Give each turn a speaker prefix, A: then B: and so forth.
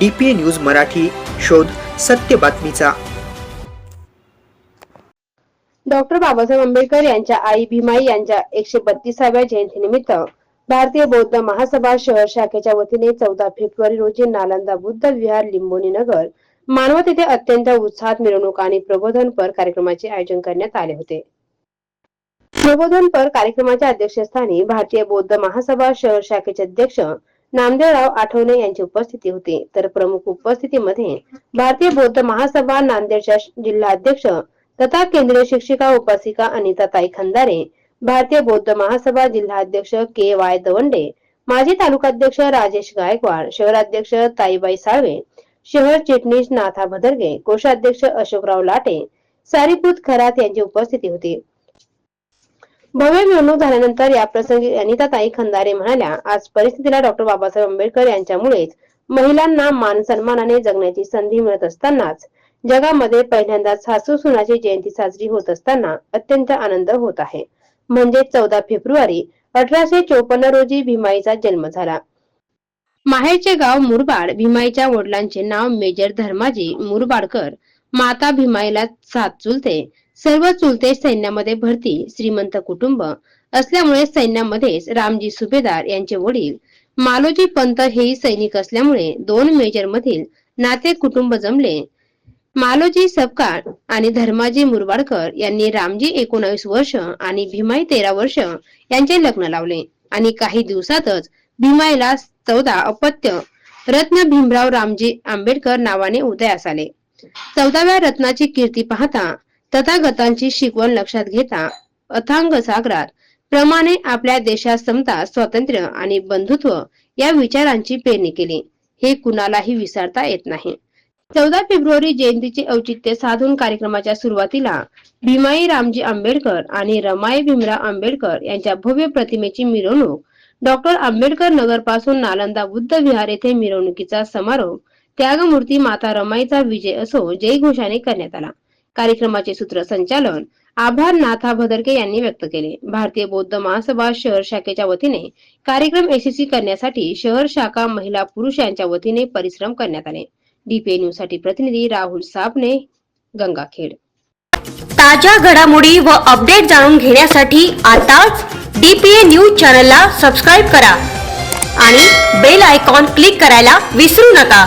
A: DPA news Marathi शोध सत्य बातमीचा.
B: डॉक्टर बाबासाहेब आंबेडकर यांच्या आई भीमाई यांच्या एकशे बत्तीसाव्या जयंतीनिमित्त भारतीय बौद्ध महासभा शहर शाखेच्या वतीने चौदा फेब्रुवारी रोजी नालंदा बुद्ध विहार लिंबोनी नगर मानवत येथे अत्यंत उत्साहात मिरवणूक आणि प्रबोधनपर कार्यक्रमाचे आयोजन करण्यात आले होते. प्रबोधनपर कार्यक्रमाच्या अध्यक्षस्थानी भारतीय बौद्ध महासभा शहर शाखेचे अध्यक्ष नामदेवराव आठवणे यांची उपस्थिती होती. तर प्रमुख उपस्थितीमध्ये भारतीय बौद्ध महासभा नांदेडच्या जिल्हा अध्यक्ष तथा केंद्रीय शिक्षिका उपासिका अनिताताई खंदारे भारतीय बौद्ध महासभा जिल्हा अध्यक्ष के वाय दवंडे माजी तालुकाध्यक्ष राजेश गायकवाड शहराध्यक्ष ताईबाई साळवे शहर चिटणीस नाथा भदरगे कोषाध्यक्ष अशोकराव लाटे सारीपूत खरात यांची उपस्थिती होती. भव्य मिरवणूक झाल्यानंतर या प्रसंगी अनिताताई खंदारे म्हणाल्या आज परिस्थितीला डॉक्टर बाबासाहेब आंबेडकर यांच्यामुळेच महिलांना मान सन्मानाने जगण्याची संधी मिळत असतानाच जगामध्ये पहिल्यांदाच सासू सुनाची जयंती साजरी होत असताना अत्यंत आनंद होत आहे. म्हणजे चौदा फेब्रुवारी अठराशे चोपन्न रोजी भीमाईचा जन्म झाला. माहेरचे गाव मुरबाड भीमाईच्या वडिलांचे नाव मेजर धर्माजी मुरबाडकर. माता भीमाईला सात चुलते. सर्व चुलते सैन्यामध्ये भरती श्रीमंत कुटुंब असल्यामुळे सैन्यामध्येच रामजी सुभेदार यांचे वडील मालोजी पंत हेही सैनिक असल्यामुळे दोन मेजर मधील नाते कुटुंब जमले. मालोजी सपकाळ आणि धर्माजी मुरवाडकर यांनी रामजी एकोणावीस वर्ष आणि भीमाई तेरा वर्ष यांचे लग्न लावले आणि काही दिवसातच भीमाईला चौदा अपत्य रत्न भीमराव रामजी आंबेडकर नावाने उदयास आले. चौदाव्या रत्नाची कीर्ती पाहता तथागतांची शिकवण लक्षात घेता अथांग सागरात प्रमाणे आपल्या देशात समता स्वातंत्र्य आणि बंधुत्व या विचारांची पेरणी केली. हे कुणालाही विसरता येत नाही. चौदा फेब्रुवारी जयंतीचे औचित्य साधून कार्यक्रमाच्या सुरुवातीला भीमाई रामजी आंबेडकर आणि रमाई भीमराव आंबेडकर यांच्या भव्य प्रतिमेची मिरवणूक डॉक्टर आंबेडकर नगरपासून नालंदा बुद्ध विहार येथे मिरवणुकीचा समारोप त्यागमूर्ती माता रमाईचा विजय असो जयघोषाने करण्यात आला. कार्यक्रमाचे सूत्रसंचालन आभार नाथा भदरके यांनी व्यक्त केले. भारतीय बौद्ध महासभा शहर शाखेच्या वतीने कार्यक्रम यशस्वी करण्यासाठी शहर शाखा महिला पुरुष यांच्या वतीने परिश्रम करण्यात आले. डीपीए न्यूजसाठी प्रतिनिधी राहुल साबणे गंगाखेड.
C: ताज्या घडामोडी व अपडेट जाणून घेण्यासाठी आताच डीपीए न्यूज चॅनलला सबस्क्राईब करा आणि बेल आयकॉन क्लिक करायला विसरू नका.